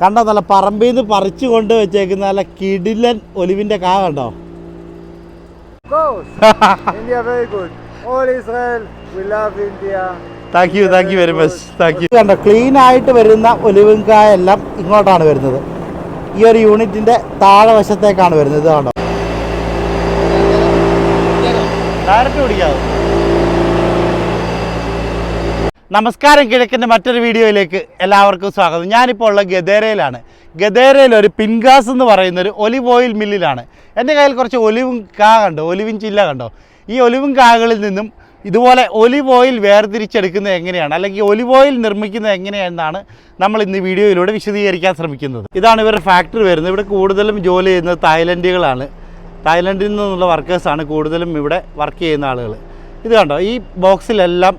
കണ്ടോ നല്ല പറമ്പിൽ നിന്ന് പറിച്ചു കൊണ്ട് വെച്ചേക്കുന്ന നല്ല കിടിലൻ ഒലിവിന്റെ കാ കണ്ടോ. Thank you thank you very much thank you കണ്ടോ ക്ലീൻ ആയിട്ട് വരുന്ന ഒലിവും കായ എല്ലാം ഇങ്ങോട്ടാണ് വരുന്നത്. ഈ ഒരു യൂണിറ്റിന്റെ താഴെ വശത്തേക്കാണ് വരുന്നത് കണ്ടോ? ഡയറക്റ്റ് പിടിക്കാതെ നമസ്കാരം കിഴക്കിന്റെ മറ്റൊരു വീഡിയോയിലേക്ക് എല്ലാവർക്കും സ്വാഗതം. ഞാനിപ്പോൾ ഉള്ള ഗദേരയിലാണ്. ഗദേരയിൽ ഒരു പിൻഗാസ് എന്ന് പറയുന്ന ഒരു ഒലിവ് ഓയിൽ മില്ലിലാണ്. എന്റെ കയ്യിൽ കുറച്ച് ഒലിവും കാ കണ്ടോ? ഒലിവിൻ ചില്ല കണ്ടോ? ഈ ഒലിവും കാകളിൽ നിന്നും ഇതുപോലെ ഒലിവ് ഓയിൽ വേർതിരിച്ചെടുക്കുന്നത് എങ്ങനെയാണ്? അല്ലെങ്കിൽ ഒലിവ് ഓയിൽ നിർമ്മിക്കുന്നത് എങ്ങനെയെന്നാണ് നമ്മൾ ഇന്ന് വീഡിയോയിലൂടെ വിശദീകരിക്കാൻ ശ്രമിക്കുന്നത്. ഇതാണ് ഇവരുടെ ഫാക്ടറി വരുന്നത്. ഇവിടെ കൂടുതലും ജോലി ചെയ്യുന്നത് തായ്ലൻഡുകളാണ്. തായ്ലൻഡിൽ നിന്നുള്ള വർക്കേഴ്സാണ് കൂടുതലും ഇവിടെ വർക്ക് ചെയ്യുന്ന ആളുകൾ. ഇത് കണ്ടോ? ഈ ബോക്സിലെല്ലാം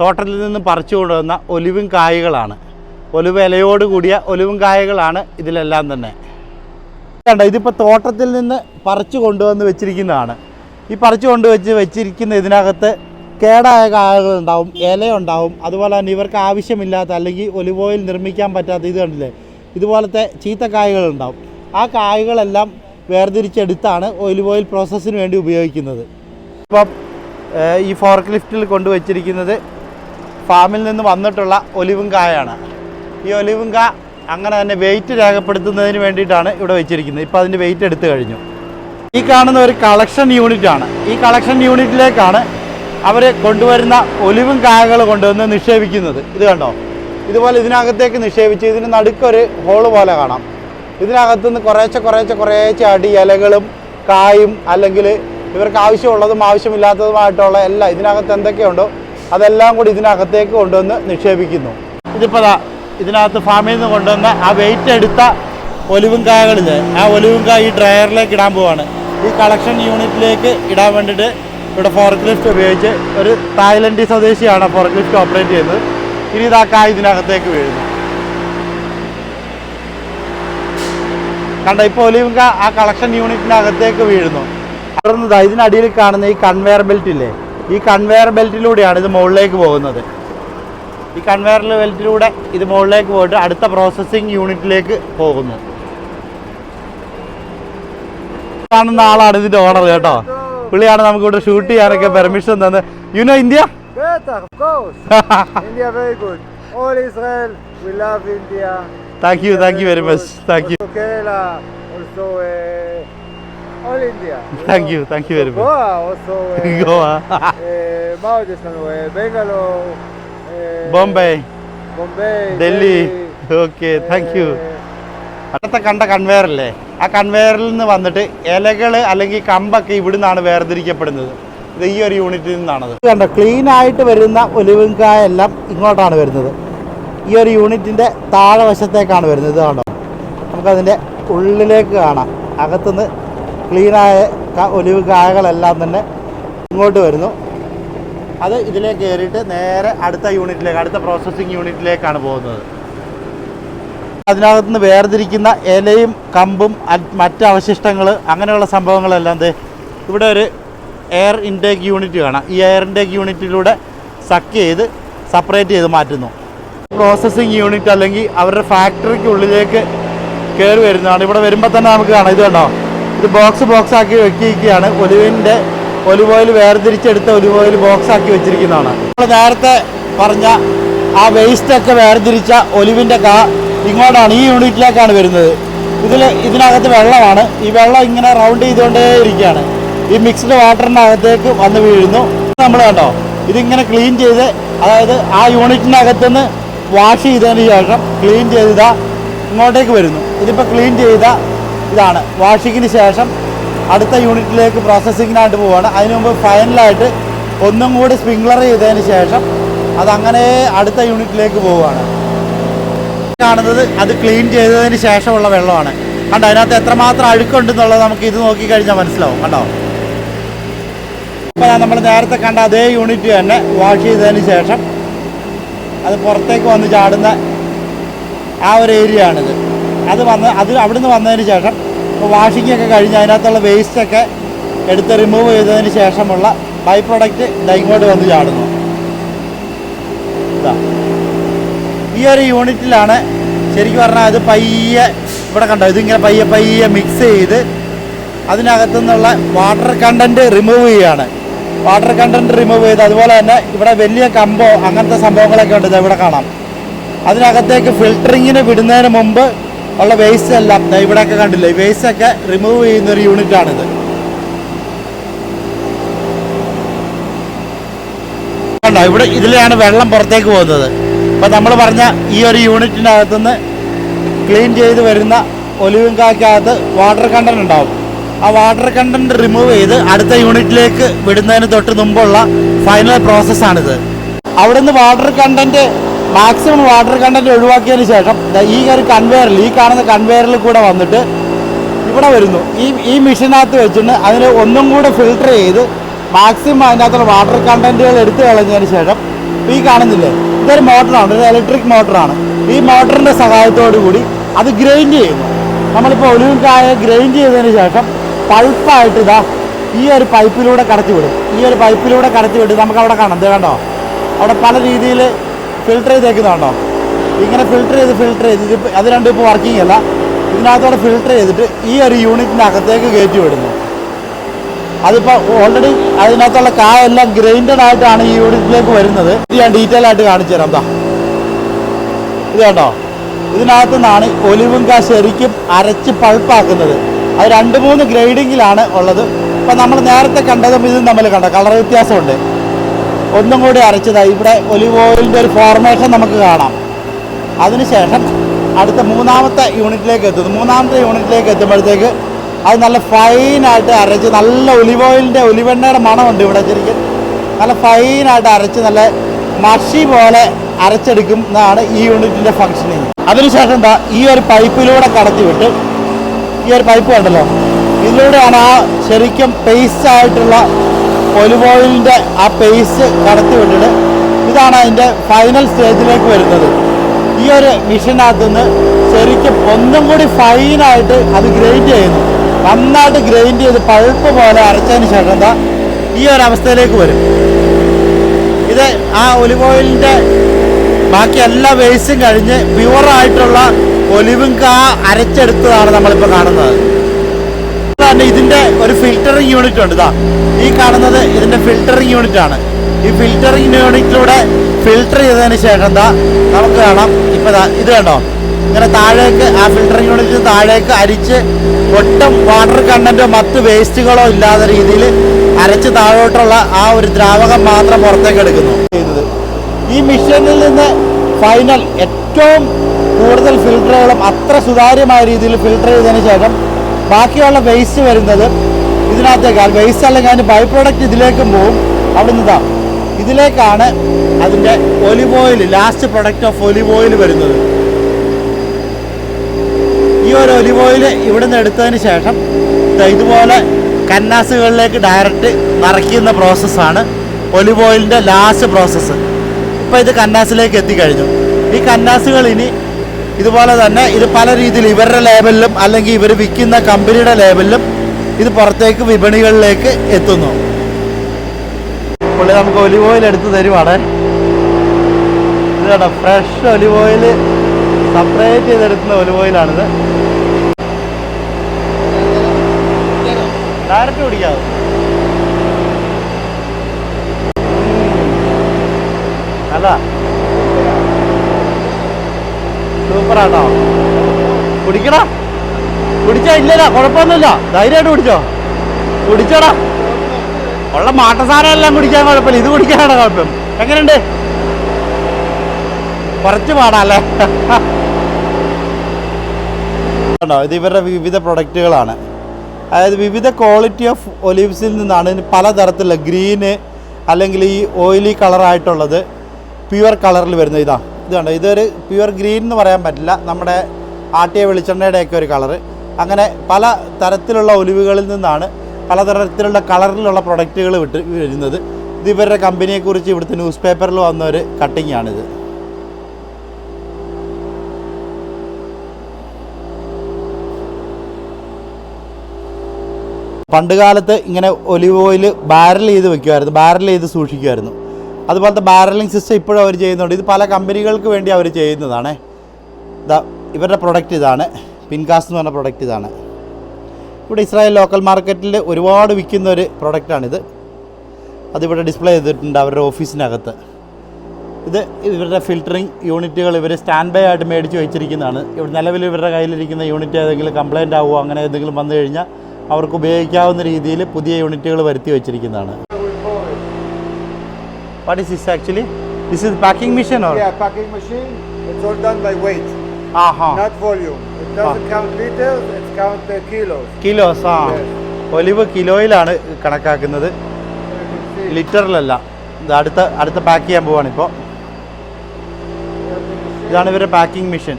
തോട്ടത്തിൽ നിന്ന് പറിച്ചു കൊണ്ടുവന്ന ഒലിവും കായകളാണ്. ഒലിവ് ഇലയോട് കൂടിയ ഒലിവും കായകളാണ് ഇതിലെല്ലാം തന്നെ. കണ്ടോ ഇതിപ്പോൾ തോട്ടത്തിൽ നിന്ന് പറിച്ചു കൊണ്ടുവന്ന് വെച്ചിരിക്കുന്നതാണ്. ഈ പറിച്ചു കൊണ്ടുവച്ച് വെച്ചിരിക്കുന്ന ഇതിനകത്ത് കേടായ കായകളുണ്ടാവും ഇലയുണ്ടാവും അതുപോലെ തന്നെ ഇവർക്ക് ആവശ്യമില്ലാത്ത അല്ലെങ്കിൽ ഒലിവ് ഓയിൽ നിർമ്മിക്കാൻ പറ്റാത്ത ഇത് കണ്ടില്ലേ? ഇതുപോലത്തെ ചീത്ത കായകളുണ്ടാവും ആ കായകളെല്ലാം വേർതിരിച്ചെടുത്താണ് ഒലിവ് ഓയിൽ പ്രോസസ്സിന് വേണ്ടി ഉപയോഗിക്കുന്നത്. ഇപ്പം ഈ ഫോർക്ക് ലിഫ്റ്റിൽ കൊണ്ടുവച്ചിരിക്കുന്നത് ഫാമിൽ നിന്ന് വന്നിട്ടുള്ള ഒലിവും കായാണ് ഈ ഒലിവും കാ അങ്ങനെ തന്നെ വെയിറ്റ് രേഖപ്പെടുത്തുന്നതിന് വേണ്ടിയിട്ടാണ് ഇവിടെ വെച്ചിരിക്കുന്നത്. ഇപ്പോൾ അതിന്റെ വെയിറ്റ് എടുത്തു കഴിഞ്ഞു. ഈ കാണുന്ന ഒരു കളക്ഷൻ യൂണിറ്റാണ് ഈ കളക്ഷൻ യൂണിറ്റിലേക്കാണ് അവർ കൊണ്ടുവരുന്ന ഒലിവും കായകൾ കൊണ്ടുവന്ന് നിക്ഷേപിക്കുന്നത്. ഇത് കണ്ടോ? ഇതുപോലെ ഇതിനകത്തേക്ക് നിക്ഷേപിച്ച് ഇതിന് നടുക്കൊരു ഹോൾ പോലെ കാണാം. ഇതിനകത്തുനിന്ന് കുറേശ്ശെ കുറേശ്ശെ കുറേശ്ശെ അടി ഇലകളും കായും അല്ലെങ്കിൽ ഇവർക്ക് ആവശ്യമുള്ളതും ആവശ്യമില്ലാത്തതുമായിട്ടുള്ള എല്ലാം ഇതിനകത്ത് എന്തൊക്കെയുണ്ടോ അതെല്ലാം കൂടി ഇതിനകത്തേക്ക് കൊണ്ടുവന്ന് നിക്ഷേപിക്കുന്നു. ഇതിപ്പോൾ ഇതിനകത്ത് ഫാമിൽ നിന്ന് കൊണ്ടുവന്ന ആ വെയിറ്റ് എടുത്ത ഒലിവും കായകളിൽ ആ ഒലിവും കായ ഈ ഡ്രയറിലേക്ക് ഇടാൻ പോവാണ്. ഈ കളക്ഷൻ യൂണിറ്റിലേക്ക് ഇടാൻ വേണ്ടിയിട്ട് ഇവിടെ ഫോർക്ക് ലിഫ്റ്റ് ഉപയോഗിച്ച് ഒരു തായ്ലൻഡ് സ്വദേശിയാണ് ഫോർക്ക് ലിഫ്റ്റ് ഓപ്പറേറ്റ് ചെയ്യുന്നത്. ഇനി ഇത് കായ ഇതിനകത്തേക്ക് വീഴുന്നു. കണ്ട ഇപ്പോൾ ഒലിവും ആ കളക്ഷൻ യൂണിറ്റിനകത്തേക്ക് വീഴുന്നു. തുടർന്നതാ ഇതിനടിയിൽ കാണുന്ന ഈ കൺവെയർ ബെൽറ്റ് ഇല്ലേ? ഈ കൺവെയർ ബെൽറ്റിലൂടെയാണ് ഇത് മുകളിലേക്ക് പോകുന്നത്. ഈ കൺവെയർ ബെൽറ്റിലൂടെ ഇത് മുകളിലേക്ക് പോയിട്ട് അടുത്ത പ്രോസസ്സിംഗ് യൂണിറ്റിലേക്ക് പോകുന്നു. കാണുന്ന ആളാണ് ഇതിന്റെ ഓണർ കേട്ടോ. പുള്ളിയാണ് നമുക്ക് ഇവിടെ ഷൂട്ട് ചെയ്യാനൊക്കെ പെർമിഷൻ തന്നത് India we love India. Thank you thank you very much thank you all India. Thank you, know. you thank you very much. Goa also. Uh, Goa. uh. Uh, Bangalore. Uh, Bombay. Bombay. Delhi. Delhi. Okay, uh, thank you. Eh. അടുത്ത കണ്ട കൺവെയറല്ലേ ആ കൺവെയറിൽ നിന്ന് വന്നിട്ട് ഇലകൾ അല്ലെങ്കിൽ കമ്പൊക്കെ ഇവിടെ നിന്നാണ് വേർതിരിക്കപ്പെടുന്നത് ഇത് ഈ ഒരു യൂണിറ്റിൽ നിന്നാണത് കണ്ടോ ക്ലീൻ ആയിട്ട് വരുന്ന ഒലിവങ്കായ എല്ലാം ഇങ്ങോട്ടാണ് വരുന്നത് ഈ ഒരു യൂണിറ്റിന്റെ താഴെ വശത്തേക്കാണ് വരുന്നത് കണ്ടോ നമുക്കതിന്റെ ഉള്ളിലേക്ക് കാണാം അകത്തുനിന്ന് ക്ലീനായ ഒലിവ് കായകളെല്ലാം തന്നെ ഇങ്ങോട്ട് വരുന്നു. അത് ഇതിലേക്ക് കയറിയിട്ട് നേരെ അടുത്ത യൂണിറ്റിലേക്ക് അടുത്ത പ്രോസസ്സിങ് യൂണിറ്റിലേക്കാണ് പോകുന്നത്. അതിനകത്ത് നിന്ന് വേർതിരിക്കുന്ന ഇലയും കമ്പും മറ്റ് അവശിഷ്ടങ്ങൾ അങ്ങനെയുള്ള സംഭവങ്ങളെല്ലാം ദേ ഇവിടെ ഒരു എയർ ഇൻടേക്ക് യൂണിറ്റ് കാണാം. ഈ എയർ ഇൻടേക്ക് യൂണിറ്റിലൂടെ സക്ക് ചെയ്ത് സെപ്പറേറ്റ് ചെയ്ത് മാറ്റുന്നു. പ്രോസസ്സിങ് യൂണിറ്റ് അല്ലെങ്കിൽ അവരുടെ ഫാക്ടറിക്കുള്ളിലേക്ക് കയറി വരുന്നതാണ്. ഇവിടെ വരുമ്പോൾ തന്നെ നമുക്ക് കാണാം. ഇത് കണ്ടോ? ഇത് ബോക്സ് ബോക്സ് ആക്കി വെക്കുകയാണ് ഒലിവിന്റെ ഒലിവ് ഓയിൽ വേർതിരിച്ചെടുത്ത ഒലിവ് ഓയിൽ ബോക്സ് ആക്കി വെച്ചിരിക്കുന്നതാണ്. നമ്മൾ നേരത്തെ പറഞ്ഞ ആ വേസ്റ്റൊക്കെ വേർതിരിച്ച ഒലിവിന്റെ കാ ഇങ്ങോട്ടാണ് ഈ യൂണിറ്റിലേക്കാണ് വരുന്നത്. ഇതിൽ ഇതിനകത്ത് വെള്ളമാണ്. ഈ വെള്ളം ഇങ്ങനെ റൗണ്ട് ചെയ്തുകൊണ്ടേ ഇരിക്കുകയാണ്. ഈ മിക്സ്ഡ് വാട്ടറിനകത്തേക്ക് വന്ന് വീഴുന്നു. നമ്മൾ കണ്ടോ ഇതിങ്ങനെ ക്ലീൻ ചെയ്ത് അതായത് ആ യൂണിറ്റിനകത്തുനിന്ന് വാഷ് ചെയ്തതിന് ശേഷം ക്ലീൻ ചെയ്ത ഇങ്ങോട്ടേക്ക് വരുന്നു. ഇതിപ്പോൾ ക്ലീൻ ചെയ്ത ഇതാണ്. വാഷിങ്ങിന് ശേഷം അടുത്ത യൂണിറ്റിലേക്ക് പ്രോസസ്സിങ്ങിനായിട്ട് പോവുകയാണ് അതിന് മുമ്പ് ഫൈനലായിട്ട് ഒന്നും കൂടി സ്പ്രിങ്ക്ലർ ചെയ്തതിന് ശേഷം അതങ്ങനെ അടുത്ത യൂണിറ്റിലേക്ക് പോവുകയാണ്. കാണുന്നത് അത് ക്ലീൻ ചെയ്തതിന് ശേഷമുള്ള വെള്ളമാണ്. കണ്ടോ അതിനകത്ത് എത്രമാത്രം അഴുക്കുണ്ടെന്നുള്ളത് നമുക്ക് ഇത് നോക്കിക്കഴിഞ്ഞാൽ മനസ്സിലാവും. കണ്ടോ? അപ്പോൾ നമ്മൾ നേരത്തെ കണ്ട അതേ യൂണിറ്റ് തന്നെ വാഷ് ചെയ്തതിന് ശേഷം അത് പുറത്തേക്ക് വന്ന് ചാടുന്ന ആ ഒരു ഏരിയ ആണിത് അത് വന്ന് അത് അവിടുന്ന് വന്നതിന് ശേഷം ഒക്കെ കഴിഞ്ഞ് അതിനകത്തുള്ള വേസ്റ്റൊക്കെ എടുത്ത് റിമൂവ് ചെയ്തതിന് ശേഷമുള്ള ബൈ പ്രൊഡക്റ്റ് ഇങ്ങോട്ട് വന്ന് ചാടുന്നു. ഈ ഒരു യൂണിറ്റിലാണ് ശരിക്കും പറഞ്ഞാൽ അത് പയ്യെ ഇവിടെ കണ്ടോ? ഇതിങ്ങനെ പയ്യെ പയ്യെ മിക്സ് ചെയ്ത് അതിനകത്തു നിന്നുള്ള വാട്ടർ കണ്ടന്റ് റിമൂവ് ചെയ്യുകയാണ് വാട്ടർ കണ്ടന്റ് റിമൂവ് ചെയ്ത് അതുപോലെ തന്നെ ഇവിടെ വലിയ കമ്പോ അങ്ങനത്തെ സംഭവങ്ങളൊക്കെ ഉണ്ട് ഇവിടെ കാണാം. അതിനകത്തേക്ക് ഫിൽറ്ററിങ്ങിന് വിടുന്നതിന് മുമ്പ് ഉള്ള വേസ്റ്റ് എല്ലാം ഇവിടെ ഇവിടെയൊക്കെ കണ്ടില്ലേ? വേസ്റ്റ് ഒക്കെ റിമൂവ് ചെയ്യുന്ന ഒരു യൂണിറ്റ് ആണിത്. കണ്ടോ? ഇവിടെ ഇതിലാണ് വെള്ളം പുറത്തേക്ക് പോകുന്നത്. അപ്പം നമ്മൾ പറഞ്ഞ ഈ ഒരു യൂണിറ്റിനകത്തുനിന്ന് ക്ലീൻ ചെയ്ത് വരുന്ന ഒലിവും വാട്ടർ കണ്ടന്റ് ഉണ്ടാവും. ആ വാട്ടർ കണ്ടന്റ് റിമൂവ് ചെയ്ത് അടുത്ത യൂണിറ്റിലേക്ക് വിടുന്നതിന് തൊട്ട് മുമ്പുള്ള ഫൈനൽ പ്രോസസ്സാണിത് അവിടുന്ന് water content maximum water content ഒഴിവാക്കിയതിന് ശേഷം ഈ ഒരു കൺവെയറിൽ ഈ കാണുന്ന കൺവെയറിൽ കൂടെ വന്നിട്ട് ഇവിടെ വരുന്നു. ഈ ഈ മെഷീനകത്ത് വെച്ചിട്ട് അതിന് ഒന്നും കൂടെ ഫിൽട്ടർ ചെയ്ത് മാക്സിമം അതിനകത്തുള്ള വാട്ടർ കണ്ടന്റുകൾ എടുത്തു കളഞ്ഞതിന് ശേഷം ഈ കാണുന്നില്ലേ? ഇതൊരു മോട്ടറാണ് ഒരു ഇലക്ട്രിക് മോട്ടറാണ് ഈ മോട്ടറിന്റെ സഹായത്തോടു കൂടി അത് ഗ്രൈൻഡ് ചെയ്യുന്നു. നമ്മളിപ്പോൾ ഒലിവും കായ ഗ്രൈൻഡ് ചെയ്തതിന് ശേഷം പൾപ്പായിട്ട് ഇതാ ഈ ഒരു പൈപ്പിലൂടെ കടത്തി വിടും ഈ ഒരു പൈപ്പിലൂടെ കടത്തി വിട്ട് നമുക്ക് അവിടെ കാണാം. ഇത് കണ്ടോ? അവിടെ പല രീതിയിൽ ഫിൽട്ടർ ചെയ്തേക്കുന്നതാണോ? ഇങ്ങനെ ഫിൽട്ടർ ചെയ്ത് ഫിൽട്ടർ ചെയ്ത് അത് രണ്ടും ഇപ്പോൾ വർക്കിംഗ് അല്ല. ഇതിനകത്തോടെ ഫിൽട്ടർ ചെയ്തിട്ട് ഈ ഒരു യൂണിറ്റിന്റെ അകത്തേക്ക് കയറ്റി വിടുന്നു. അതിപ്പോൾ ഓൾറെഡി അതിനകത്തുള്ള കായെല്ലാം ഗ്രൈൻഡഡ് ആയിട്ടാണ് ഈ യൂണിറ്റിലേക്ക് വരുന്നത്. ഇത് ഞാൻ ഡീറ്റെയിൽ ആയിട്ട് കാണിച്ചു തരാം എന്താ ഇത് കേട്ടോ ഇതിനകത്തു നിന്നാണ് ഒലിവും കാ ശരിക്കും അരച്ച് പൾപ്പാക്കുന്നത്. അത് രണ്ട് മൂന്ന് ഗ്രേഡിങ്ങിലാണ് ഉള്ളത്. ഇപ്പം നമ്മൾ നേരത്തെ കണ്ടതും ഇതും തമ്മിൽ കണ്ട? കളർ വ്യത്യാസമുണ്ട്. ഒന്നും കൂടി അരച്ചതായി ഇവിടെ ഒലിവ് ഓയിലിന്റെ ഒരു ഫോർമേഷൻ നമുക്ക് കാണാം. അതിനുശേഷം അടുത്ത മൂന്നാമത്തെ യൂണിറ്റിലേക്ക് എത്തുന്നു. മൂന്നാമത്തെ യൂണിറ്റിലേക്ക് എത്തുമ്പോഴത്തേക്ക് അത് നല്ല ഫൈനായിട്ട് അരച്ച് നല്ല ഒലിവ് ഓയിലിന്റെ ഒലിവെണ്ണയുടെ മണമുണ്ട് ഇവിടെ ശരിക്കും. നല്ല ഫൈനായിട്ട് അരച്ച് നല്ല മഷി പോലെ അരച്ചെടുക്കും എന്നാണ് ഈ യൂണിറ്റിന്റെ ഫങ്ഷനിങ് അതിനുശേഷം എന്താ ഈ ഒരു പൈപ്പിലൂടെ കടത്തി വിട്ട് ഈ ഒരു പൈപ്പ് കണ്ടല്ലോ. ഇതിലൂടെയാണ് ആ ശരിക്കും പേസ്റ്റ് ആയിട്ടുള്ള ഒലിവ് ഓയിലിന്റെ ആ പേസ്റ്റ് കടത്തി വിട്ടിട്ട് ഇതാണ് അതിന്റെ ഫൈനൽ സ്റ്റേജിലേക്ക് വരുന്നത്. ഈ ഒരു മെഷീനകത്തുനിന്ന് ശരിക്കും ഒന്നും കൂടി ഫൈനായിട്ട് അത് ഗ്രൈൻഡ് ചെയ്യുന്നു. നന്നായിട്ട് ഗ്രൈൻഡ് ചെയ്ത് പഴുപ്പ് പോലെ അരച്ചതിന് ശേഷം എന്താ ഈ ഒരു അവസ്ഥയിലേക്ക് വരും. ഇത് ആ ഒലിവ് ഓയിലിന്റെ ബാക്കി എല്ലാ വേസ്റ്റും കഴിഞ്ഞ് പ്യുവറായിട്ടുള്ള ഒലിവും കാ അരച്ചെടുത്തതാണ് നമ്മളിപ്പോൾ കാണുന്നത്. തന്നെ ഇതിന്റെ ഒരു ഫിൽറ്ററിംഗ് യൂണിറ്റ് ഉണ്ട്. ഇതാ ഈ കാണുന്നത് ഇതിന്റെ ഫിൽറ്ററിംഗ് യൂണിറ്റ് ആണ്. ഈ ഫിൽറ്ററിംഗ് യൂണിറ്റിലൂടെ ഫിൽറ്റർ ചെയ്തതിന് ശേഷം എന്താ നമുക്ക് കാണാം. ഇപ്പൊ ഇത് കണ്ടോ? ഇങ്ങനെ താഴേക്ക് ആ ഫിൽറ്ററിംഗ് യൂണിറ്റിന് താഴേക്ക് അരിച്ച് ഒട്ടും വാട്ടർ കണ്ടന്റോ മറ്റ് വേസ്റ്റുകളോ ഇല്ലാത്ത രീതിയിൽ അരച്ച് താഴോട്ടുള്ള ആ ഒരു ദ്രാവകം മാത്രം പുറത്തേക്ക് എടുക്കുന്നു. ചെയ്തത്. ഈ മിഷനിൽ നിന്ന് ഫൈനൽ ഏറ്റവും കൂടുതൽ ഫിൽറ്ററുകളും അത്ര സുതാര്യമായ രീതിയിൽ ഫിൽറ്റർ ചെയ്തതിന് ശേഷം ബാക്കിയുള്ള വേസ്റ്റ് വരുന്നത് ഇതിനകത്തേക്കാൾ വേസ്റ്റ് അല്ലെങ്കിൽ അതിന്റെ ബൈ പ്രോഡക്റ്റ് ഇതിലേക്കും പോവും. അവിടെ നിന്നാ ഇതിലേക്കാണ് അതിന്റെ olive oil last product of olive oil വരുന്നത്. ഈ ഒരു ഒലിവ് ഓയിൽ ഇവിടെ നിന്ന് എടുത്തതിന് ശേഷം ഇതുപോലെ കന്നാസുകളിലേക്ക് ഡയറക്റ്റ് നിറയ്ക്കുന്ന പ്രോസസ്സാണ് ഒലിവ് ഓയിലിന്റെ ലാസ്റ്റ് പ്രോസസ്സ് ഇപ്പോൾ ഇത് കന്നാസിലേക്ക് എത്തിക്കഴിഞ്ഞു. ഈ കന്നാസുകൾ ഇനി ഇതുപോലെ തന്നെ ഇത് പല രീതിയിൽ ഇവരുടെ ലേബലിലും അല്ലെങ്കിൽ ഇവർ വിൽക്കുന്ന കമ്പനിയുടെ ലേബലിലും ഇത് പുറത്തേക്ക് വിപണികളിലേക്ക് എത്തുന്നു. പുള്ളി നമുക്ക് ഒലിവ് ഓയിൽ എടുത്ത് തരുവാണ്. ഇതാണ് ഫ്രഷ് ഒലിവ് ഓയിൽ സെപ്പറേറ്റ് ചെയ്തെടുക്കുന്ന ഒലിവ് ഓയിലാണിത്. ഡയറക്റ്റ് കുടിക്കാവും? അല്ല. സൂപ്പറാട്ടോ. കുടിക്കടാ. കുടിച്ചാ ഇല്ലല്ല കുഴപ്പമൊന്നുമില്ല. ധൈര്യമായിട്ട് കുടിച്ചോ. കുടിച്ചോടാ. ഉള്ള മാട്ടസാരം എല്ലാം കുടിക്കാൻ കുഴപ്പമില്ല. ഇത് കുടിക്കാനാണ് കുഴപ്പം. എങ്ങനെയുണ്ട്? കുറച്ച് പാടാല്ലേ? ണ്ടോ ഇത് ഇവരുടെ വിവിധ പ്രൊഡക്റ്റുകളാണ്. അതായത് വിവിധ ക്വാളിറ്റി ഓഫ് ഒലിവ്സിൽ നിന്നാണ് പലതരത്തിലുള്ള ഗ്രീന് അല്ലെങ്കിൽ ഈ ഓയിലി കളറായിട്ടുള്ളത് പ്യുവർ കളറിൽ വരുന്ന ഇതാ. ഇത് കണ്ടോ ഇതൊരു പ്യുവർ ഗ്രീൻ എന്ന് പറയാൻ പറ്റില്ല. നമ്മുടെ ആട്ടിയ വെളിച്ചെണ്ണയുടെയൊക്കെ ഒരു കളറ് അങ്ങനെ പല തരത്തിലുള്ള ഒലിവുകളിൽ നിന്നാണ് പലതരത്തിലുള്ള കളറിലുള്ള പ്രൊഡക്റ്റുകൾ വിട്ട് വരുന്നത്. ഇത് ഇവരുടെ കമ്പനിയെക്കുറിച്ച് ഇവിടുത്തെ ന്യൂസ് പേപ്പറിൽ വന്ന ഒരു കട്ടിങ് ആണിത്. പണ്ടുകാലത്ത് ഇങ്ങനെ ഒലിവ് ഓയിൽ ബാരൽ ചെയ്ത് വെക്കുമായിരുന്നു. ബാരൽ ചെയ്ത് സൂക്ഷിക്കുമായിരുന്നു. അതുപോലത്തെ ബാരലിംഗ് സിസ്റ്റം ഇപ്പോഴും അവർ ചെയ്യുന്നുണ്ട്. ഇത് പല കമ്പനികൾക്ക് വേണ്ടി അവർ ചെയ്യുന്നതാണ്. ഇതാ ഇവരുടെ പ്രൊഡക്റ്റ് ഇതാണ്. പിൻകാസ് എന്ന് പറഞ്ഞ പ്രൊഡക്റ്റ് ഇതാണ്. ഇവിടെ ഇസ്രായേൽ ലോക്കൽ മാർക്കറ്റിൽ ഒരുപാട് വിൽക്കുന്ന ഒരു പ്രൊഡക്റ്റാണിത് അതിവിടെ ഡിസ്പ്ലേ ചെയ്തിട്ടുണ്ട് അവരുടെ ഓഫീസിനകത്ത് ഇത് ഇവരുടെ ഫിൽറ്ററിങ് യൂണിറ്റുകൾ ഇവർ സ്റ്റാൻഡ് ബൈ ആയിട്ട് മേടിച്ച് വെച്ചിരിക്കുന്നതാണ്. ഇവിടെ നിലവിൽ ഇവരുടെ കയ്യിലിരിക്കുന്ന യൂണിറ്റ് ഏതെങ്കിലും കംപ്ലൈന്റ് ആവുമോ അങ്ങനെ എന്തെങ്കിലും വന്നു കഴിഞ്ഞാൽ അവർക്ക് ഉപയോഗിക്കാവുന്ന രീതിയിൽ പുതിയ യൂണിറ്റുകൾ വരുത്തി വെച്ചിരിക്കുന്നതാണ്. What is this actually? This is packing machine or? Yeah, packing machine. It's all done by weight, Uh -huh. not volume. It doesn't count liters. It counts uh, kilos. Kilos, ആ Yes. ഒലിവ് കിലോയിലാണ് കണക്കാക്കുന്നത്. ലിറ്ററിലല്ല ഇത് അടുത്ത അടുത്ത pack ചെയ്യാൻ പോവാണ് ഇപ്പോൾ. ഇതാണ് ഇവരുടെ packing machine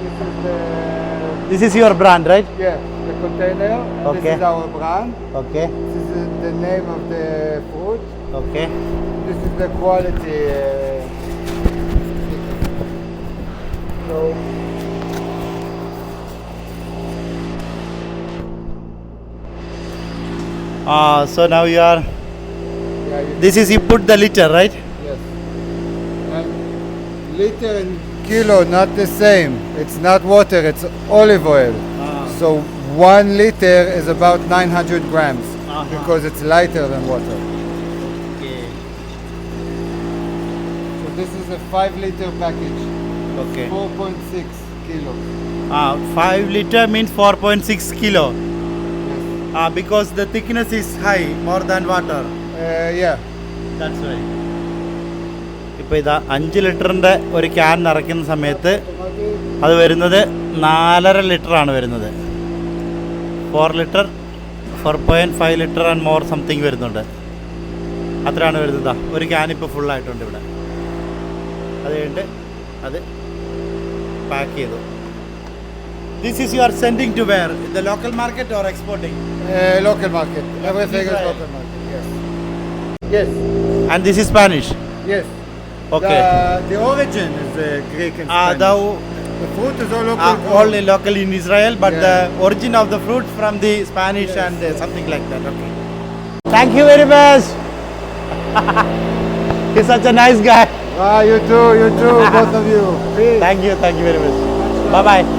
This is your this is your brand right yeah the container. Okay. This is our brand. Okay. This is uh, the name of the fruit. Okay. This is the quality. Uh, so. Ah, so now you are. Yeah, you this is you put the liter, right? Yes. And liter and kilo not the same. It's not water. It's olive oil. Ah. So one liter is about 900 grams uh -huh. because it's lighter than water. This is a 5 liter package, okay. 4.6 kilo. ah 5 liter means 4.6 kilo. Yes. ah because the thickness is high more than water. Uh, yeah. that's right ഇപ്പോൾ ഇതാ അഞ്ച് ലിറ്ററിന്റെ ഒരു can നിറയ്ക്കുന്ന സമയത്ത് അത് വരുന്നത് നാലര ലിറ്ററാണ് വരുന്നത്. Four litre four point five litre and more something വരുന്നുണ്ട്. അത്രയാണ് വരുന്നത്. ഒരു ക്യാൻ ഇപ്പോൾ ഫുള്ളായിട്ടുണ്ട് ഇവിടെ. അത് കഴിഞ്ഞിട്ട് അത് പാക്ക് ചെയ്തു this is you are sending to where the local market or exporting Uh, local market. Everything is Israel. local market. Yes. Yes. And this is Spanish Yes. Okay The, the origin is uh, Greek and Spanish. The The fruit is all local. Uh, grown. only local in Israel, but Yeah. the origin of the fruit from the Spanish Yes. and uh, something like that. Okay. Thank you very much. He's such a nice guy. Ah, you too, you too, both of you. Peace. Thank you, thank you very much. Bye bye.